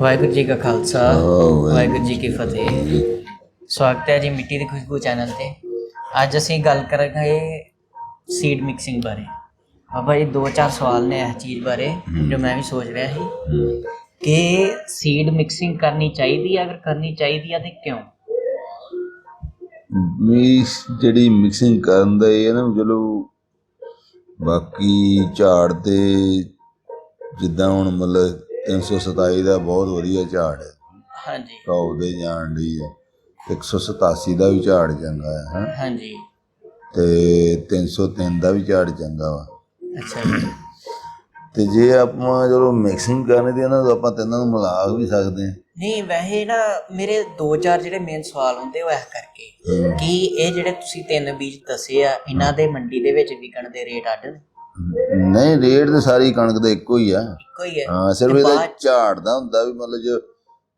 ਵਾਹਿਗੁਰੂ ਜੀ ਕਾ ਖਾਲਸਾ ਵਾਹਿਗੁਰੂ ਜੀ ਕੀ ਫਤਿਹ। ਸਵਾਗਤ ਹੈ ਜੀ ਮਿੱਟੀ ਦੀ ਖੁਸ਼ਬੂ ਚੈਨਲ ਤੇ। ਅੱਜ ਅਸੀਂ ਗੱਲ ਕਰਾਂਗੇ ਸੀਡ ਮਿਕਸਿੰਗ ਬਾਰੇ। ਬਾਬਾ ਜੀ ਦੋ ਚਾਰ ਸਵਾਲ ਨੇ ਇਸ ਚੀਜ਼ ਬਾਰੇ ਜੋ ਮੈਂ ਵੀ ਸੋਚ ਰਿਹਾ ਸੀ। ਕਿ ਸੀਡ ਮਿਕਸਿੰਗ ਕਰਨੀ ਚਾਹੀਦੀ ਹੈ ਅਗਰ ਕਰਨੀ ਚਾਹੀਦੀ ਹੈ ਤੇ ਕਿਉਂ? ਮਿਕਸ ਜਿਹੜੀ ਮਿਕਸਿੰਗ ਕਰਨ ਦਾ ਇਹ ਨਾ ਚਲੋ ਬਾਕੀ ਝਾੜ ਤੇ ਜਿੱਦਾਂ ਹੁਣ ਮਤਲਬ 327 ਦਾ ਬਹੁਤ ਵਧੀਆ ਝਾੜ ਹੈ। ਹਾਂਜੀ। ਕੌਦੇ ਜਾਣ ਦੀ ਹੈ। 187 ਦਾ ਵੀ ਝਾੜ ਚੰਗਾ ਹੈ। ਹਾਂਜੀ। ਤੇ 303 ਦਾ ਵੀ ਝਾੜ ਚੰਗਾ ਵਾ। ਅੱਛਾ ਜੀ। ਤੇ ਜੇ ਆਪਾਂ ਜਦੋਂ ਮਿਕਸਿੰਗ ਕਰਨੀ ਦੀ ਨਾ ਤਾਂ ਆਪਾਂ ਤਿੰਨਾਂ ਨੂੰ ਮਿਲਾ ਵੀ ਸਕਦੇ ਹਾਂ। ਨਹੀਂ ਵੈਸੇ ਨਾ ਮੇਰੇ ਦੋ ਚਾਰ ਜਿਹੜੇ ਮੇਨ ਸਵਾਲ ਹੁੰਦੇ ਉਹ ਇਸ ਕਰਕੇ। ਕਿ ਇਹ ਜਿਹੜੇ ਤੁਸੀਂ ਤਿੰਨ ਬੀਜ ਦੱਸੇ ਆ ਇਹਨਾਂ ਦੇ ਮੰਡੀ ਦੇ ਵਿੱਚ ਵਿਕਣ ਦੇ ਰੇਟ ਅੱਡ ਨੇ? ਨਹੀਂ ਰੇਟ ਤੇ ਸਾਰੀ ਕਣਕ ਦਾ ਇੱਕੋ ਹੀ ਆ। ਇੱਕੋ ਹੀ ਹੈ ਸਿਰਫ ਇਹਦਾ ਬਾਅਦ- ਝਾੜ ਦਾ ਹੁੰਦਾ ਵੀ ਮਤਲਬ ਜੋ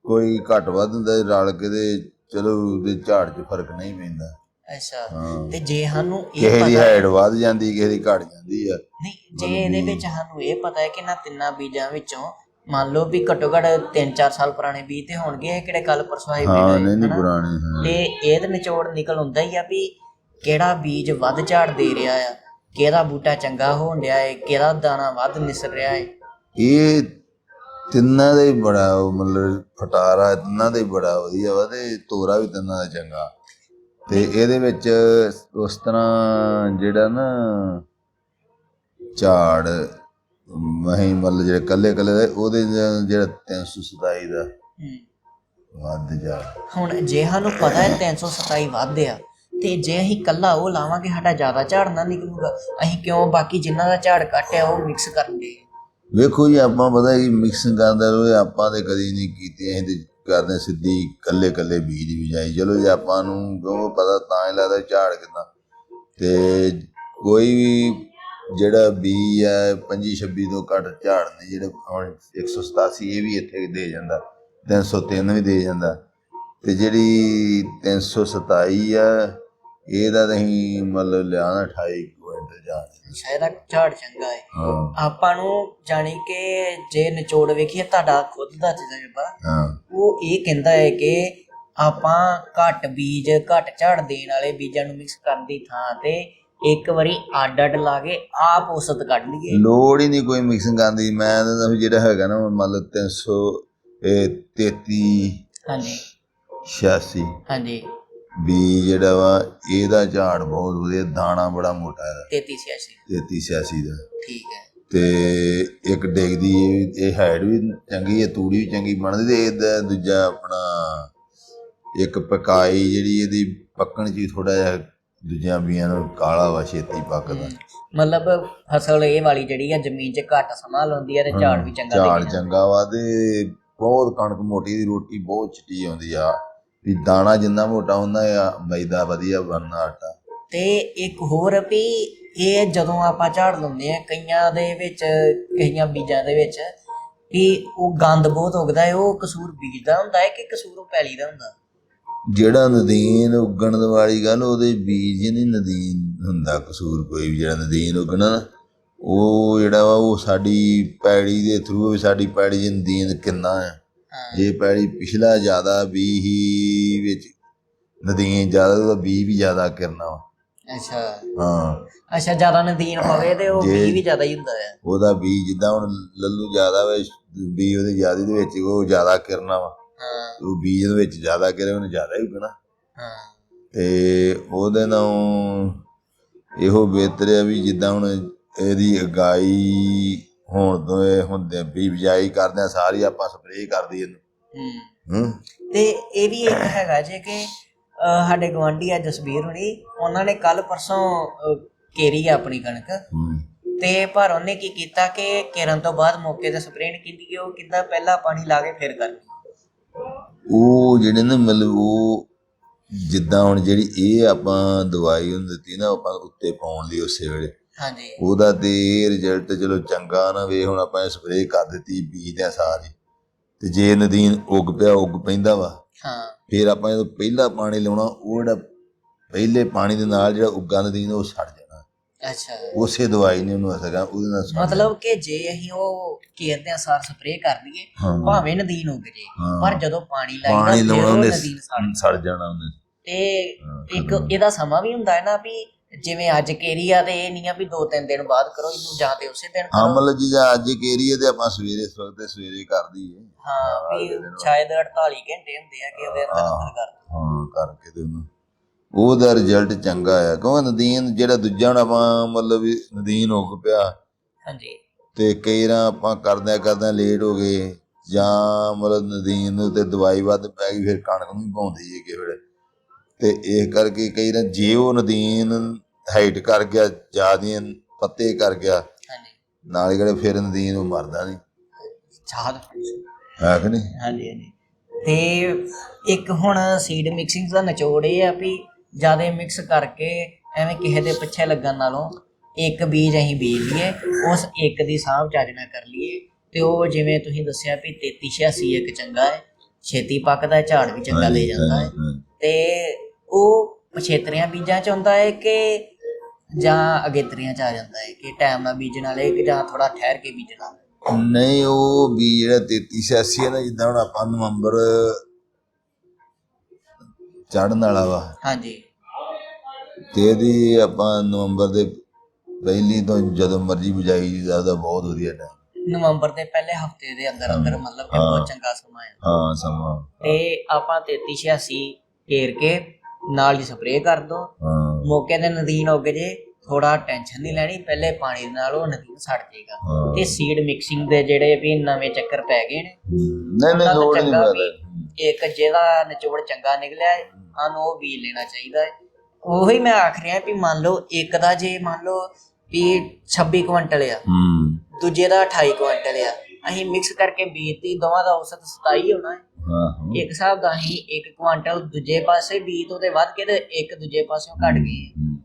ਕੋਈ ਘੱਟ ਵੱਧ ਹੁੰਦਾ ਰਲ ਕੇ ਤੇ ਚਲੋ ਉਹਦੇ ਝਾੜ 'ਚ ਫ਼ਰਕ ਨਹੀਂ ਪੈਂਦਾ। ਅੱਛਾ। ਹਾਂ। ਤੇ ਜੇ ਸਾਨੂੰ ਇਹ ਕਿਸੇ ਦੀ ਪਤਾ ਹਾਈਟ ਵੱਧ ਜਾਂਦੀ ਕਿਸੇ ਦੀ ਘਟ ਜਾਂਦੀ ਆ। ਨਹੀਂ ਜੇ ਇਹਦੇ ਵਿੱਚ ਸਾਨੂੰ ਇਹ ਪਤਾ ਹੈ ਕਿ ਨਾ ਤਿੰਨਾਂ ਬੀਜਾਂ ਵਿੱਚੋਂ ਮੰਨ ਲਓ ਵੀ ਘੱਟੋ ਘੱਟ 3-4 ਸਾਲ ਪੁਰਾਣੇ ਬੀਜ ਤੇ ਹੋਣਗੇ ਇਹ ਕਿਹੜੇ ਕੱਲ ਪਰਸੋਂ ਆਏ ਹਾਂ ਬੀਜ ਨਹੀਂ ਨਹੀਂ ਹਨਾ? ਪੁਰਾਣੇ ਹਾਂ। ਤੇ ਇਹਦੇ ਨਿਚੋੜ ਨਿਕਲ ਹੁੰਦਾ ਹੀ ਆ ਵੀ ਕਿਹੜਾ ਬੀਜ ਵੱਧ ਝਾੜ ਦੇ ਰਿਹਾ ਆ। ਕਿਹੜਾ ਬੂਟਾ ਚੰਗਾ ਹੋਣ ਡਿਆ ਹੈ ਕਿਹੜਾ ਦਾਣਾ ਵੱਧ ਨਿਸਰ ਰਿਹਾ ਹੈ ਇਹ ਤਿੰਨਾਂ ਦਾ ਹੀ ਬੜਾ ਮਤਲਬ ਫਟਾਰਾ ਤਿੰਨਾਂ ਦਾ ਹੀ ਬੜਾ ਵਧੀਆ ਵਾ ਤੇ ਤੋਰਾ ਵੀ ਤਿੰਨਾਂ ਦਾ ਚੰਗਾ। ਤੇ ਇਹਦੇ ਵਿੱਚ ਉਸ ਤਰ੍ਹਾਂ ਜਿਹੜਾ ਨਾ ਝਾੜ ਮਹੀਂ ਮਤਲਬ ਜਿਹੜੇ ਕੱਲੇ ਕੱਲੇ ਦਾ ਉਹਦੇ ਜਿਹੜਾ 327 ਦਾ। ਵੱਧ ਜਾ। ਹੁਣ ਜੇ ਸਾਨੂੰ ਪਤਾ ਹੈ 327 ਵੱਧ ਆ ਤੇ ਜੇ ਅਸੀਂ ਕੱਲਾ ਉਹ ਲਾਵਾਂਗੇ, ਸਾਡਾ ਜ਼ਿਆਦਾ ਝਾੜ ਨਾ ਨਿਕਲੂਗਾ। ਅਸੀਂ ਕਿਉਂ? ਬਾਕੀ ਜਿਨ੍ਹਾਂ ਦਾ ਝਾੜ ਘੱਟ ਆ ਉਹ ਮਿਕਸ ਕਰਾਂਗੇ ਵੇਖੋ ਜੀ, ਆਪਾਂ ਪਤਾ ਕਿ ਮਿਕਸਿੰਗ ਕਰਦੇ ਰੋਏ ਆਪਾਂ ਤੇ ਕਦੀ ਨਹੀਂ ਕੀਤੀ, ਅਸੀਂ ਤੇ ਕਰਦੇ ਸਿੱਧੀ ਕੱਲੇ ਕੱਲੇ ਬੀਜ ਬਿਜਾਈ। ਚਲੋ ਜੇ, ਆਪਾਂ ਨੂੰ ਉਹ ਪਤਾ, ਤਾਂ ਹੀ ਲੱਗਦਾ ਝਾੜ ਕਿੰਨਾ। ਤੇ ਕੋਈ ਵੀ ਜਿਹੜਾ ਬੀ ਹੈ 25 26 ਤੋਂ ਘੱਟ ਝਾੜ ਨਹੀਂ, ਜਿਹੜਾ ਹੁਣ 187 ਇਹ ਵੀ ਇੱਥੇ ਦੇ ਜਾਂਦਾ। 303 ਵੀ ਦੇ ਜਾਂਦਾ। ਤੇ ਜਿਹੜੀ 327 ਆ ਇਹਦਾ ਅਸੀਂ ਮਤਲਬ ਲਿਆਣਾ 28 ਕੁਇੰਟਲ ਝਾੜ ਸ਼ਾਇਦ ਦਾ ਝਾੜ ਚੰਗਾ ਹੈ ਹਾਂ। ਆਪਾਂ ਨੂੰ ਜਾਣੀ ਕਿ ਜੇ ਨਿਚੋੜ ਵੇਖੀਏ ਤੁਹਾਡਾ ਖੁਦ ਦਾ ਤਜਰਬਾ। ਹਾਂ। ਉਹ ਇਹ ਕਹਿੰਦਾ ਹੈ ਕਿ ਆਪਾਂ ਘੱਟ ਬੀਜ ਘੱਟ ਝਾੜ ਦੇਣ ਵਾਲੇ ਬੀਜਾਂ ਨੂੰ ਮਿਕਸ ਕਰਨ ਦੀ ਥਾਂ ਤੇ ਇੱਕ ਵਾਰੀ ਅੱਡ ਅੱਡ ਲਾ ਕੇ ਆਪ ਔਸਤ ਕੱਢ ਲਈਏ। ਲੋੜ ਹੀ ਨਹੀਂ ਕੋਈ ਮਿਕਸਿੰਗ ਕਰਨ ਦੀ। ਮੈਂ ਤਾਂ ਜਿਹੜਾ ਹੈਗਾ ਨਾ ਮੰਨ ਲਓ 300 ਇਹ 33 ਹਾਂਜੀ। 86 ਹਾਂਜੀ। ਵੀ ਜਿਹੜਾ ਵਾ ਇਹਦਾ ਝਾੜ ਬਹੁਤ ਵਧੀਆ ਦਾਣਾ ਬੜਾ ਮੋਟਾ ਹੈ 33 86 33 86 ਦਾ। ਠੀਕ ਹੈ। ਤੇ ਇੱਕ ਡਿੱਗਦੀ ਇਹ ਹਾਈਟ ਵੀ ਚੰਗੀ ਹੈ ਤੂੜੀ ਵੀ ਚੰਗੀ ਬਣਦੀ ਤੇ ਇਹਦਾ ਦੂਜਾ ਆਪਣਾ ਇੱਕ ਪਕਾਈ ਜਿਹੜੀ ਇਹਦੀ ਪੱਕਣ ਚ ਥੋੜਾ ਜਿਹਾ ਦੂਜਿਆਂ ਬੀਆਂ ਨੂੰ ਕਾਲਾ ਵਾ ਛੇਤੀ ਪੱਕਦਾ। ਮਤਲਬ ਫਸਲ ਇਹ ਵਾਲੀ ਜਿਹੜੀ ਆ ਜ਼ਮੀਨ 'ਚ ਘੱਟ ਸਮਾਂ ਲਾਉਂਦੀ ਹੈ ਤੇ ਝਾੜ ਵੀ ਚੰਗਾ ਝਾੜ ਚੰਗਾ ਵਾ ਤੇ ਬਹੁਤ ਕਣਕ ਮੋਟੀ ਦੀ ਰੋਟੀ ਬਹੁਤ ਚਿੱਟੀ ਆਉਂਦੀ ਆ। ਵੀ ਦਾਣਾ ਜਿੰਨਾ ਮੋਟਾ ਹੁੰਦਾ ਆ ਮੈਦਾ ਵਧੀਆ ਬਣਨਾ ਆਟਾ। ਤੇ ਇੱਕ ਹੋਰ ਵੀ ਇਹ ਜਦੋਂ ਆਪਾਂ ਝਾੜ ਲਾਉਂਦੇ ਆ ਕਈਆਂ ਦੇ ਵਿੱਚ ਕਈਆਂ ਬੀਜਾਂ ਦੇ ਵਿੱਚ ਵੀ ਉਹ ਗੰਦ ਬਹੁਤ ਉਗਦਾ ਹੈ ਉਹ ਕਸੂਰ ਬੀਜ ਦਾ ਹੁੰਦਾ ਹੈ ਕਿ ਕਸੂਰ ਉਹ ਪੈਲੀ ਦਾ ਹੁੰਦਾ? ਜਿਹੜਾ ਨਦੀਨ ਉੱਗਣ ਵਾਲੀ ਗੱਲ ਉਹਦੇ ਬੀਜ ਨਹੀਂ ਨਦੀਨ ਹੁੰਦਾ ਕਸੂਰ ਕੋਈ ਵੀ ਜਿਹੜਾ ਨਦੀਨ ਉੱਗਣਾ ਉਹ ਜਿਹੜਾ ਵਾ ਉਹ ਸਾਡੀ ਪੈੜੀ ਦੇ ਥਰੂ ਵੀ ਸਾਡੀ ਪੈੜੀ ਦੀ ਨਦੀਨ ਕਿੰਨਾ ਹਾਂ ਜੇ ਪੈੜੀ ਪਿਛਲਾ ਜ਼ਿਆਦਾ ਵੀ ਹੀ ਵਿੱਚ ਨਦੀਨ ਜ਼ਿਆਦਾ ਉਹਦਾ ਬੀ ਵੀ ਜ਼ਿਆਦਾ ਕਰਨਾ ਵਾ। ਅੱਛਾ। ਹਾਂ। ਅੱਛਾ ਜ਼ਿਆਦਾ ਨਦੀਨ ਹੋਵੇ ਤੇ ਉਹ ਬੀ ਵੀ ਜ਼ਿਆਦਾ ਹੀ ਹੁੰਦਾ ਹੈ। ਉਹਦਾ ਬੀ ਜਿੱਦਾਂ ਹੁਣ ਲੱਲੂ ਜ਼ਿਆਦਾ ਵੇ ਬੀ ਉਹਦੇ ਜ਼ਿਆਦਾ ਦੇ ਵਿੱਚ ਉਹ ਜ਼ਿਆਦਾ ਕਰਨਾ ਵਾ। ਹਾਂ। ਉਹ ਬੀਜ ਦੇ ਵਿੱਚ ਜ਼ਿਆਦਾ ਕਰੇ ਉਹਨੇ ਜ਼ਿਆਦਾ ਹੀ ਉਗਣਾ। ਹਾਂ। ਤੇ ਉਹਦੇ ਨਾਲ ਇਹੋ ਬਿਹਤਰ ਹੈ ਵੀ ਜਿੱਦਾਂ ਹੁਣ ਇਹਦੀ ਅਗਾਈ ਇਹ ਹੁੰਦੇ ਵੀ ਬਿਜਾਈ ਕਰਦੇ ਆ ਸਾਰੀ ਆਪਾਂ ਸਪਰੇਅ ਕਰਦੀ ਇਹਨੂੰ। ਹੂੰ। ਤੇ ਇਹ ਵੀ ਇੱਕ ਹੈਗਾ ਜੇ ਕਿ ਅਹ, ਸਾਡੇ ਗਵਾਂਢੀ ਆ ਜਸਬੀਰ ਹੁਣੀ ਉਹਨਾਂ ਨੇ ਕੱਲ ਪਰਸੋਂ ਅਹ, ਕੇਰੀ ਆ ਆਪਣੀ ਕਣਕ। ਹੂੰ। ਤੇ ਪਰ ਉਹਨੇ ਕੀ ਕੀਤਾ ਕਿ ਕੇਰਨ ਤੋਂ ਬਾਅਦ ਮੌਕੇ ਤੇ ਸਪਰੇਅ ਨਹੀਂ ਕੀਤੀ ਉਹ ਕਿੱਦਾਂ ਪਹਿਲਾਂ ਪਾਣੀ ਲਾ ਕੇ ਫਿਰ ਕਰਨੀ ਉਹ ਜਿਹੜੇ ਨਾ ਮਤਲਬ ਉਹ ਜਿੱਦਾਂ ਹੁਣ ਜਿਹੜੀ ਇਹ ਆਪਾਂ ਦਵਾਈ ਉਹਨੂੰ ਦਿੱਤੀ ਨਾ ਆਪਾਂ ਉੱਤੇ ਪਾਉਣ ਲਈ ਉਸੇ ਵੇਲੇ। ਹਾਂਜੀ। ਉਹਦਾ ਤੇ ਰਿਜ਼ਲਟ ਚਲੋ ਚੰਗਾ ਨਾ ਵੇ ਹੁਣ ਆਪਾਂ ਸਪਰੇਅ ਕਰ ਦਿੱਤੀ ਬੀਜ ਦੇ ਸਾਰੇ। ਤੇ ਜੇ ਨਦੀਨ ਉੱਗ ਪਿਆ ਉੱਗ ਪੈਂਦਾ ਵਾ। ਹਾਂ। ਫਿਰ ਆਪਾਂ ਜਦੋਂ ਪਹਿਲਾ ਪਾਣੀ ਲਾਉਣਾ ਉਹ ਜਿਹੜਾ ਪਹਿਲੇ ਪਾਣੀ ਦੇ ਨਾਲ ਜਿਹੜਾ ਉੱਗਾ ਨਦੀਨ ਉਹ ਸੜ ਜਾਣਾ। ਅੱਛਾ। ਉਸੇ ਦਵਾਈ ਨੇ ਉਹਨੂੰ ਅਸਰ ਕਰ ਉਹਦੇ ਨਾਲ ਸੜ ਮਤਲਬ ਕਿ ਜੇ ਅਸੀਂ ਉਹ ਕੇਰਦੇ ਆ ਸਾਰ ਸਪਰੇਅ ਕਰ ਦਈਏ। ਭਾਵੇਂ ਨਦੀਨ ਉੱਗ ਜੇ। ਪਰ ਜਦੋਂ ਪਾਣੀ ਲਾਈਦਾ ਫਿਰ ਉਹ ਨਦੀਨ ਸੜ ਜਾਣਾ ਉਹਨੇ। ਤੇ ਇੱਕ ਇਹਦਾ ਸਮਾਂ ਵੀ ਹੁੰਦਾ ਹੈ ਨਾ ਵੀ ਜਿਵੇਂ ਅੱਜ ਕੇਰੀ ਆ ਤੇ ਇਹ ਨਹੀਂ ਆ ਵੀ ਦੋ ਤਿੰਨ ਦਿਨ ਬਾਅਦ ਕਰੋ ਇਹਨੂੰ ਜਾਂ ਤੇ ਉਸੇ ਦਿਨ ਕਰੋ। ਮਤਲਬ ਜੀ ਜੇ ਅੱਜ ਕੇਰੀਏ ਤੇ ਆਪਾਂ ਸਵੇਰੇ ਵਕਤ ਸਵੇਰੇ ਕਰ ਦਈਏ। ਹਾਂ ਵੀ ਸ਼ਾਇਦ 48 ਘੰਟੇ ਹੁੰਦੇ ਆ ਕਿ ਉਹਦੇ ਅੰਦਰ ਅੰਦਰ ਕਰ। ਹਾਂ ਕਰਕੇ ਤੇ ਉਹਨੂੰ। ਉਹਦਾ ਰਿਜ਼ਲਟ ਚੰਗਾ ਆ। ਕਿਉਂਕਿ ਨਦੀਨ ਜਿਹੜਾ ਦੂਜਾ ਹੁਣ ਆਪਾਂ ਮਤਲਬ ਵੀ ਨਦੀਨ ਹੋ ਪਿਆ। ਹਾਂਜੀ। ਤੇ ਕਈ ਆਪਾਂ ਕਰਦਿਆਂ ਕਰਦਿਆਂ ਲੇਟ ਹੋ ਗਏ। ਜਾਂ ਮਤਲਬ ਨਦੀਨ ਤੇ ਦਵਾਈ ਵੱਧ ਪੈ ਗਈ ਫਿਰ ਕਣਕ ਨੂੰ ਪਾਉਂਦੀ ਹੈ ਕਿ ਵੇਲੇ। ਤੇ ਇਹ ਕਰਕੇ ਕਈ ਵਾਰ ਜੇ ਉਹ ਨਦੀਨ ਹਾਈਟ ਕਰ ਗਿਆ ਜਿਆਦੀਆਂ ਪੱਤੇ ਕਰ ਗਿਆ ਹਾਂਜੀ। ਨਾਲ ਹੀ ਕਿਹੜੇ ਫਿਰ ਨਦੀਨ ਉਹ ਮਰਦਾ ਨਹੀਂ। ਛਾਦ ਹੈ ਕਿ ਨਹੀਂ? ਹਾਂਜੀ ਹਾਂਜੀ। ਤੇ ਇੱਕ ਹੁਣ ਸੀਡ ਮਿਕਸਿੰਗ ਦਾ ਨਿਚੋੜ ਇਹ ਆ ਵੀ ਜ਼ਿਆਦਾ ਮਿਕਸ ਕਰਕੇ ਐਵੇਂ ਕਿਸੇ ਦੇ ਪਿੱਛੇ ਲੱਗਣ ਨਾਲੋਂ ਇੱਕ ਬੀਜ ਅਸੀਂ ਬੀਜ ਲਈਏ ਉਸ ਇੱਕ ਦੀ ਸਾਂਭ ਚੱਜ ਨਾਲ ਕਰ ਲਈਏ। ਤੇ ਉਹ ਜਿਵੇਂ ਤੁਸੀਂ ਦੱਸਿਆ ਵੀ 3386 ਇੱਕ ਚੰਗਾ ਹੈ ਛੇਤੀ ਪੱਕਦਾ ਝਾੜ ਵੀ ਚੰਗਾ ਦੇ ਜਾਂਦਾ ਹਾਂ। ਤੇ ਉਹ ਪਛੇਤਰੀਆਂ ਬੀਜਾਂ ਚ ਹੁੰਦਾ ਹੈ ਕਿ ਜਾਂ ਅਗੇਤਰੀਆਂ ਚ ਆ ਜਾਂਦਾ ਹੈ ਕਿ ਟਾਈਮ ਨਾਲ ਬੀਜਣ ਵਾਲੇ ਕਿ ਜਾਂ ਥੋੜਾ ਠਹਿਰ ਕੇ ਬੀਜਣਾ ਨਹੀਂ ਉਹ ਵੀ ਜਿਹੜਾ 3386 ਹੈ ਨਾ ਜਿੱਦਾਂ ਹੁਣ ਆਪਾਂ ਨਵੰਬਰ ਚੜਨ ਵਾਲਾ ਵਾ। ਹਾਂਜੀ। ਤੇ ਇਹਦੀ ਆਪਾਂ ਨਵੰਬਰ ਦੇ ਪਹਿਲੀ ਤੋਂ ਜਦੋਂ ਮਰਜ਼ੀ ਬਜਾਈ ਜਾਂਦਾ ਬਹੁਤ ਵਧੀਆ ਟਾਈਮ ਨਵੰਬਰ ਦੇ ਪਹਿਲੇ ਹਫ਼ਤੇ ਦੇ ਅੰਦਰ ਅੰਦਰ ਮਤਲਬ ਕਿ ਬਹੁਤ ਚੰਗਾ ਸਮਾਂ ਹੈ। ਹਾਂ ਸਮਾਂ। ਤੇ ਆਪਾਂ 3386 ਘੇਰ ਕੇ ਨਾਲ ਹੀ ਸਪਰੇਅ ਕਰ ਦੋ। ਹਾਂ। ਮੌਕੇ ਤੇ ਨਦੀਨ ਉੱਗ ਜੇ ਥੋੜਾ ਟੈਨਸ਼ਨ ਨਹੀਂ ਲੈਣੀ ਪਹਿਲੇ ਪਾਣੀ ਦੇ ਨਾਲ ਉਹ ਨਦੀਨ ਸੜ ਜਾਏਗਾ। ਤੇ ਸੀਡ ਮਿਕਸਿੰਗ ਦੇ ਜਿਹੜੇ ਵੀ ਨਵੇਂ ਚੱਕਰ ਪੈ ਗਏ ਨੇ ਨਹੀਂ ਨਹੀਂ ਉਹਨਾਂ ਲੋੜ ਨਹੀਂ ਪੈਦਾ ਇੱਕ ਜਿਹਦਾ ਨਿਚੋੜ ਚੰਗਾ ਨਿਕਲਿਆ ਸਾਨੂੰ ਉਹ ਬੀਜ ਲੈਣਾ ਚਾਹੀਦਾ ਹੈ ਉਹੀ ਮੈਂ ਆਖ ਰਿਹਾ ਵੀ ਮੰਨ ਲਓ ਇੱਕ ਦਾ ਜੇ ਮੰਨ ਲਓ ਵੀ 26 ਕੁਇੰਟਲ ਆ ਹੂੰ। ਦੂਜੇ ਦਾ 28 ਕੁਇੰਟਲ ਆ ਅਸੀਂ ਮਿਕਸ ਕਰਕੇ ਬੀਜਤੀ ਦੋਵਾਂ ਦਾ ਔਸਤ 27 ਹੋਣਾ ਹੈ ਹਾਂ ਇੱਕ ਹਿਸਾਬ ਦਾ ਅਸੀਂ ਇੱਕ ਕੁਆਂਟਲ ਦੂਜੇ ਪਾਸੇ ਬੀਜ ਤੋਂ ਤੇ ਵੱਧ ਕੇ ਤੇ ਇੱਕ ਦੂਜੇ ਪਾਸਿਓਂ ਘਟ ਗਏ। ਹੂੰ।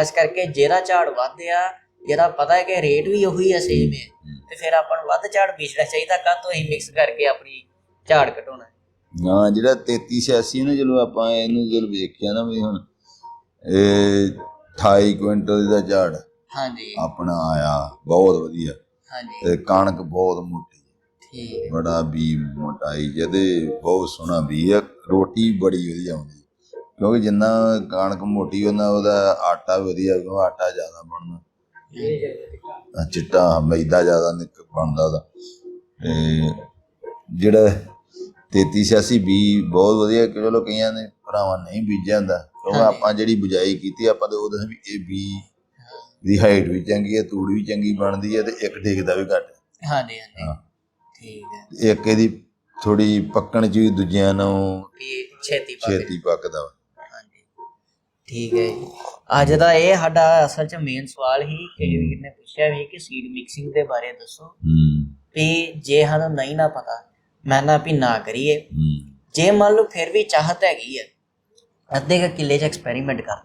ਇਸ ਕਰਕੇ ਜਿਹੜਾ ਝਾੜ ਵਧਿਆ ਜਿਹੜਾ ਪਤਾ ਹੈ ਕਿ ਰੇਟ ਵੀ ਉਹੀ ਹੈ ਸੇਮ ਹੈ ਤੇ ਫਿਰ ਆਪਾਂ ਨੂੰ ਵੱਧ ਝਾੜ ਬੀਜਣਾ ਚਾਹੀਦਾ ਕਾਹ ਤੋਂ ਅਸੀਂ ਮਿਕਸ ਕਰਕੇ ਆਪਣੀ ਝਾੜ ਘਟਾਉਣਾ ਹੈ। ਹਾਂ ਜਿਹੜਾ 3386 ਨੇ ਜਦੋਂ ਆਪਾਂ ਇਹਨੂੰ ਜਦੋਂ ਵੇਖਿਆ ਨਾ ਵੀ ਹੁਣ ਇਹ 28 ਕੁਇੰਟਲ ਦਾ ਝਾੜ ਹਾਂਜੀ। ਆਪਣਾ ਆਇਆ ਬਹੁਤ ਵਧੀਆ। ਹਾਂਜੀ। ਤੇ ਕਣਕ ਬਹੁਤ ਠੀਕ। ਬੜਾ ਵੀ ਮੋਟਾਈ ਜਦੇ ਬਹੁਤ ਸੋਹਣਾ ਵੀ ਹੈ ਰੋਟੀ ਬੜੀ ਵਧੀਆ ਹੁੰਦੀ ਕਿਉਂਕਿ ਜਿੰਨਾ ਕਣਕ ਮੋਟੀ ਉਹਨਾਂ ਉਹਦਾ ਆਟਾ ਵਧੀਆ ਕਿਉਂਕਿ ਆਟਾ ਜ਼ਿਆਦਾ ਬਣਦਾ। ਚਿੱਟਾ ਮੈਦਾ ਜ਼ਿਆਦਾ ਨਿਕ ਬਣਦਾ ਉਹਦਾ। ਤੇ ਜਿਹੜਾ 3386 ਵੀ ਬਹੁਤ ਵਧੀਆ ਕਿ ਚਲੋ ਕਈਆਂ ਨੇ ਭਰਾਵਾਂ ਨਹੀਂ ਬੀਜਿਆ ਹੁੰਦਾ। ਕਿਉਂਕਿ। ਆਪਾਂ ਜਿਹੜੀ ਬਿਜਾਈ ਕੀਤੀ ਆਪਾਂ ਤੇ ਉਹਦੇ ਵੀ ਇਹ ਵੀ ਦੀ ਹਾਈਟ ਵੀ ਚੰਗੀ ਹੈ ਤੂੜੀ ਵੀ ਚੰਗੀ ਬਣਦੀ ਹੈ ਤੇ ਇੱਕ ਡਿੱਗਦਾ ਵੀ ਘੱਟ। ਹਾਂਜੀ ਹਾਂਜੀ। ਠੀਕ ਹੈ। ਇੱਕ ਇਹਦੀ ਥੋੜੀ ਪੱਕਣ ਚ ਵੀ ਦੂਜਿਆਂ ਨੂੰ ਵੀ ਛੇਤੀ ਪੱਕ ਛੇਤੀ ਪੱਕਦਾ। ਵਾ ਹਾਂਜੀ। ਠੀਕ ਹੈ ਜੀ। ਅੱਜ ਦਾ ਇਹ ਸਾਡਾ ਅਸਲ ਚ ਮੇਨ ਸਵਾਲ ਹੀ ਕਿ ਵੀਰ ਨੇ ਪੁੱਛਿਆ ਵੀ ਕਿ ਸੀਡ ਮਿਕਸਿੰਗ ਦੇ ਬਾਰੇ ਦੱਸੋ। ਹੂੰ। ਵੀ ਜੇ ਸਾਨੂੰ ਨਹੀਂ ਨਾ ਪਤਾ ਮੈਂ ਨਾ ਵੀ ਨਾ ਕਰੀਏ। ਹੂੰ। ਜੇ ਮੰਨ ਲਓ ਫਿਰ ਵੀ ਚਾਹਤ ਹੈਗੀ ਹੈ ਅੱਧੇ ਕੁ ਕਿੱਲੇ 'ਚ ਐਕਸਪੈਰੀਮੈਂਟ ਕਰ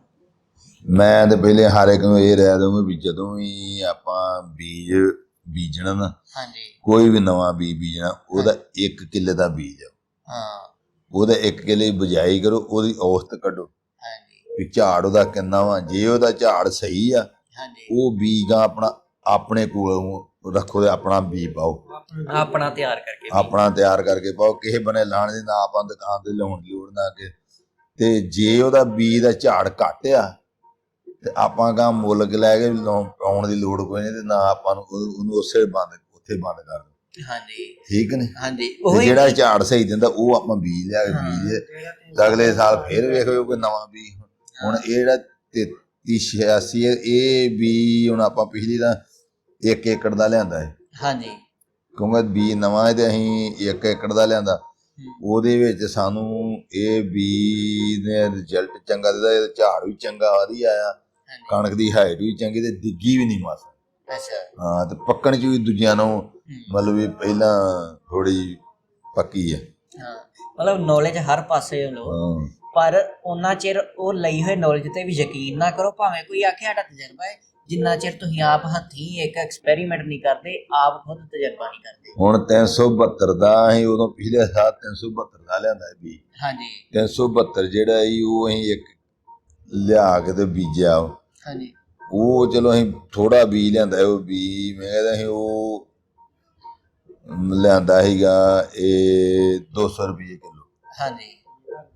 ਮੈਂ ਤੇ ਪਹਿਲੇ ਹਰ ਇੱਕ ਨੂੰ ਇਹ ਰਹਿ ਦਊਂਗਾ ਵੀ ਜਦੋਂ ਵੀ ਆਪਾਂ ਬੀਜ ਬੀਜਣਾ ਨਾ। ਹਾਂਜੀ। ਕੋਈ ਵੀ ਨਵਾਂ ਬੀਜ ਬੀਜਣਾ ਉਹਦਾ ਇੱਕ ਕਿੱਲੇ ਦਾ ਬੀਜ ਹਾਂ। ਉਹਦਾ ਇੱਕ ਕਿੱਲੇ ਦੀ ਬਜਾਈ ਕਰੋ ਉਹਦੀ ਔਸਤ ਕੱਢੋ। ਹਾਂਜੀ। ਵੀ ਝਾੜ ਉਹਦਾ ਕਿੰਨਾ ਵਾ ਜੇ ਉਹਦਾ ਝਾੜ ਸਹੀ ਆ ਹਾਂਜੀ। ਉਹ ਬੀਜ ਆਪਣਾ ਆਪਣੇ ਕੋਲ ਰੱਖੋ ਤੇ ਆਪਣਾ ਬੀਜ ਪਾਓ। ਆਪਣਾ ਤਿਆਰ ਕਰਕੇ। ਆਪਣਾ ਤਿਆਰ ਕਰਕੇ ਪਾਓ। ਕਿਸੇ ਬਨੇ ਲਾਣ ਦੇ ਨਾ ਆਪਾਂ ਦੁਕਾਨ ਤੇ ਲਾਉਣ ਦੀ ਲੋੜ ਨਾ ਕਿ। ਤੇ ਜੇ ਉਹਦਾ ਬੀਜ ਦਾ ਝਾੜ ਘੱਟ ਆ ਤੇ ਆਪਾਂ ਕਾ ਮੁੱਲ ਕੇ ਲੈ ਕੇ ਪਾਉਣ ਦੀ ਲੋੜ ਕੋਈ ਨਹੀਂ ਤੇ ਨਾ ਆਪਾਂ ਨੂੰ ਉਹ- ਉਹਨੂੰ ਉਸੇ ਬੰਦ ਉੱਥੇ ਬੰਦ ਕਰ ਦਿਓ। ਹਾਂਜੀ। ਠੀਕ ਨੇ ਹਾਂਜੀ ਉਹੀ ਜਿਹੜਾ ਝਾੜ ਸਹੀ ਦਿੰਦਾ ਉਹ ਆਪਾਂ ਬੀਜ ਲਿਆ ਬੀਜ ਅਗਲੇ ਸਾਲ ਫੇਰ ਵੇਖੋ ਕੋਈ ਨਵਾਂ ਬੀਜ ਹੁਣ। ਇਹ ਜਿਹੜਾ 33 86 ਇਹ ਵੀ ਹੁਣ ਆਪਾਂ ਪਿਛਲੀ ਦਾ 1 ਏਕੜ ਦਾ ਲਿਆਂਦਾ ਹੈ। ਹਾਂਜੀ। ਕਿਉਂਕਿ ਬੀਜ ਨਵਾਂ ਹੈ ਤੇ ਅਸੀਂ 1 ਏਕੜ ਦਾ ਲਿਆਂਦਾ। ਉਹਦੇ ਵਿੱਚ ਸਾਨੂੰ ਇਹ ਬੀਜ ਨੇ ਰਿਜ਼ਲਟ ਚੰਗਾ ਦਿੱਤਾ ਝਾੜ ਵੀ ਚੰਗਾ ਵਧੀਆ ਆਇਆ ਕਣਕ ਦੀ ਹਾਈਟ ਵੀ ਚੰਗੀ ਤੇ ਡਿੱਗੀ ਵੀ ਨਹੀਂ ਮਾਸ। ਅੱਛਾ। ਹਾਂ ਤੇ ਪੱਕਣ ਚ ਵੀ ਦੂਜਿਆਂ ਨੂੰ ਹੂੰ, ਮਤਲਬ ਵੀ ਪਹਿਲਾਂ ਥੋੜੀ ਪੱਕੀ ਹੈ ਹਾਂ ਮਤਲਬ ਨੌਲੇਜ ਹਰ ਪਾਸੇ ਲੋ ਹਾਂ। ਪਰ ਉਹਨਾਂ ਚਿਰ ਉਹ ਲਈ ਹੋਏ ਨੌਲੇਜ ਤੇ ਵੀ ਯਕੀਨ ਨਾ ਕਰੋ ਭਾਵੇਂ ਕੋਈ ਆਖੇ ਸਾਡਾ ਤਜਰਬਾ ਹੈ ਜਿੰਨਾ ਚਿਰ ਤੁਸੀਂ ਆਪ ਹੱਥੀਂ ਇੱਕ ਐਕਸਪੈਰੀਮੈਂਟ ਨਹੀਂ ਕਰਦੇ ਆਪ ਖੁਦ ਤਜਰਬਾ ਨਹੀਂ ਕਰਦੇ। ਹੁਣ 372 ਦਾ ਅਸੀਂ ਉਦੋਂ ਪਿਛਲੇ ਸਾਲ 372 ਦਾ ਲਿਆਂਦਾ ਸੀ ਬੀਜ। ਹਾਂਜੀ। 372 ਜਿਹੜਾ ਸੀ ਉਹ ਅਸੀਂ ਇੱਕ ਲਿਆ ਕੇ ਤੇ ਬੀਜਿਆ। ਹਾਂਜੀ। ਉਹ ਚਲੋ ਅਸੀਂ ਥੋੜਾ ਬੀ ਲਿਆਂਦਾ ਉਹ ਬੀ ਮੈਂ ਕਹਿੰਦਾ ਅਸੀਂ ਉਹ ਲਿਆਂਦਾ ਸੀਗਾ ਇਹ 200 ਰੁਪਏ ਕਿਲੋ। ਹਾਂਜੀ।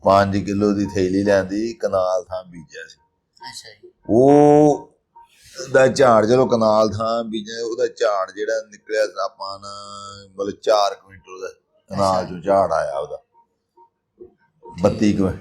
5 ਕਿਲੋ ਦੀ ਥੈਲੀ ਲਿਆਂਦੀ ਕਨਾਲ ਥਾਂ ਬੀਜਿਆ ਸੀ। ਅੱਛਾ ਜੀ। ਉਹ ਦਾ ਝਾੜ ਚਲੋ ਕਨਾਲ ਥਾਂ ਬੀਜਿਆ ਉਹਦਾ ਝਾੜ ਜਿਹੜਾ ਨਿਕਲਿਆ ਸੀ ਆਪਾਂ ਨਾ ਮਤਲਬ 4 ਕੁਇੰਟਲ ਦਾ ਕਨਾਲ ਚੋਂ ਝਾੜ ਆਇਆ ਉਹਦਾ। 32 ਕੁ-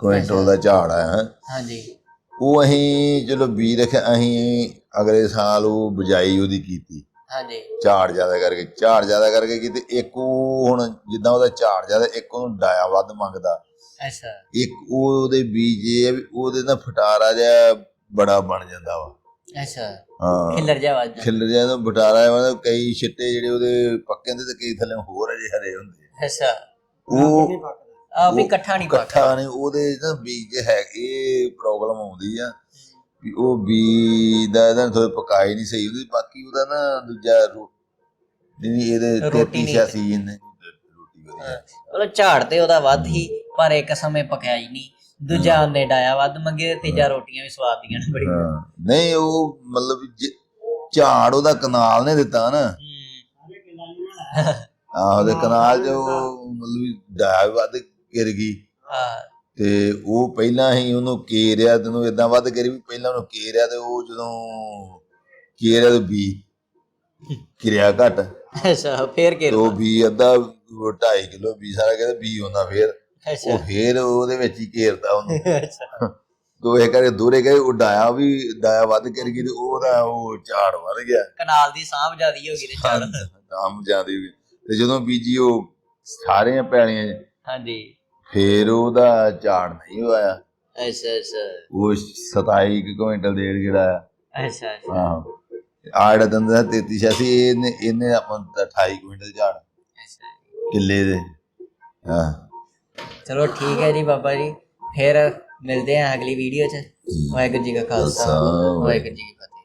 ਕੁਇੰਟਲ ਦਾ ਝਾੜ ਆਇਆ। ਹਾਂਜੀ। ਉਹ ਅਸੀਂ ਚਲੋ ਬੀ ਰੱਖਿਆ ਅਸੀਂ ਅਗਲੇ ਸਾਲ ਉਹ ਬਜਾਈ ਉਹਦੀ ਕੀਤੀ। ਹਾਂਜੀ। ਝਾੜ ਜ਼ਿਆਦਾ ਕਰਕੇ ਝਾੜ ਜ਼ਿਆਦਾ ਕਰਕੇ ਕੀਤੀ ਇੱਕ ਉਹ ਹੁਣ ਜਿੱਦਾਂ ਉਹਦਾ ਝਾੜ ਜ਼ਿਆਦਾ ਇੱਕ ਉਹਨੂੰ ਡਾਇਆ ਵੱਧ ਮੰਗਦਾ। ਅੱਛਾ। ਇੱਕ ਉਹਦੇ ਬੀਜ ਇਹ ਆ ਵੀ ਉਹਦੇ ਨਾਲ ਫਟਾਰਾ ਜਿਹਾ ਬੜਾ ਬਣ ਜਾਂਦਾ ਵਾ। ਅੱਛਾ। ਹਾਂ। ਖਿਲਰ ਜਾ ਵੱਜ ਖਿੱਲਰ ਜਿਹਾ ਤਾਂ ਬਟਾਰਾ ਮਤਲਬ ਕਈ ਛਿੱਟੇ ਜਿਹੜੇ ਉਹਦੇ ਪੱਕੇ ਹੁੰਦੇ ਤੇ ਕਈ ਥੱਲੇ ਹੋਰ ਅਜੇ ਹਰੇ ਹੁੰਦੇ ਅੱਛਾ। ਉਹ ਵੀ ਇਕੱਠਾ ਨਹੀਂ ਪੱਕਦਾ ਇਕੱਠਾ ਨਹੀਂ ਉਹਦੇ ਨਾ ਬੀਜ ਹੈ ਇਹ ਪ੍ਰੋਬਲਮ ਆਉਂਦੀ ਆ। ਵੀ ਉਹ ਬੀ ਦਾ ਇਹਦਾ ਥੋੜਾ ਪਕਾਈ ਨਹੀਂ ਸਹੀ ਹੁੰਦੀ ਬਾਕੀ ਉਹਦਾ ਨਾ ਦੂਜਾ ਜਿਹੜੀ ਇਹਦੇ ਰੋਟੀ ਸਿਆਸੀ ਇਹਨੇ ਰੋਟੀ ਵਧੀਆ ਮਤਲਬ ਝਾੜ ਤੇ ਉਹਦਾ ਵੱਧ ਹੀ ਪਰ ਇੱਕ ਸਮੇਂ ਪਕਿਆ ਹੀ ਨਹੀਂ। ਦੂਜਾ ਉਹਨੇ ਡਾਇਆ ਵੱਧ ਮੰਗੇ ਤੇ ਤੀਜਾ ਰੋਟੀਆਂ ਵੀ ਸਵਾਦ ਦੀਆਂ ਨੇ ਬੜੀ ਨਹੀਂ ਉਹ ਮਤਲਬ ਜੇ- ਝਾੜ ਉਹਦਾ ਕਨਾਲ ਨੇ ਦਿੱਤਾ ਨਾ। ਹੂੰ। ਆਹ ਉਹਦੇ ਕਨਾਲ ਉਹ ਮਤਲਬ ਡਾਇਆ ਵੱਧ। ਗਿਰ ਗਈ। ਹਾਂ। ਤੇ ਉਹ ਪਹਿਲਾਂ ਹੀ ਉਹਨੂੰ ਕੇਰਿਆ ਤੈਨੂੰ ਇਦਾਂ ਵੱਧ ਕਰੀ ਵੀ ਪਹਿਲਾਂ ਉਹਨੂੰ ਕੇਰਿਆ ਤੇ ਉਹ ਜਦੋਂ ਕੇਰਿਆ ਤੇ ਬੀ ਕਿਰਿਆ ਘਟ। ਅੱਛਾ ਫੇਰ ਕੇ ਤੇ ਉਹ ਬੀ ਅੱਧਾ 2.5 ਕਿਲੋ ਬੀ ਸਾਰਾ ਕਹਿੰਦਾ ਬੀ ਹੁੰਦਾ ਫੇਰ। ਅੱਛਾ। ਉਹ ਫੇਰ ਉਹਦੇ ਵਿੱਚ ਹੀ ਘੇਰਦਾ ਉਹਨੂੰ। ਅੱਛਾ। ਤੋ ਇਹ ਕਰੇ ਦੂਰੇ ਗਏ ਉਹ ਡਾਇਆ ਵੀ ਡਾਇਆ ਵੱਧ ਕਰ ਗਈ ਤੇ ਉਹਦਾ ਉਹ ਝਾੜ ਵੱਧ ਗਿਆ। ਕਨਾਲ ਦੀ ਸਾਂਭ ਜਿਆਦੀ ਹੋ ਗਈ ਤੇ ਝਾੜ। ਨਾਮ ਜਾਂਦੀ ਵੀ ਤੇ ਜਦੋਂ ਬੀਜੀ ਉਹ ਸਾਰੀਆਂ ਪੈਲੀਆਂ 'ਚ, ਹਾਂਜੀ। ਫੇਰ ਉਹਦਾ ਝਾੜ ਨਹੀਂ ਹੋਇਆ। ਅੱਛਾ ਅੱਛਾ। ਉਹ 27 ਕੁ ਕੁਇੰਟਲ ਡੇਢ ਜਿਹੜਾ ਅੱਛਾ ਅੱਛਾ। ਹਾਂ। ਆ ਦੰਦਾ 33 ਛਿਆਸੀ ਇਹਨੇ ਇਹਨੇ ਆਪਾਂ ਨੂੰ ਤਾਂ 28 ਕੁਇੰਟਲ ਝਾੜ। ਕਿੱਲੇ ਦੇ। ਹਾਂ। ਚਲੋ ਠੀਕ ਹੈ ਜੀ ਬਾਬਾ ਜੀ। ਫਿਰ ਮਿਲਦੇ ਹਾਂ ਅਗਲੀ ਵੀਡੀਓ 'ਚ। ਵਾਹਿਗੁਰੂ ਜੀ ਕਾ ਖਾਲਸਾ, ਵਾਹਿਗੁਰੂ ਜੀ ਕੀ ਫਤਿਹ।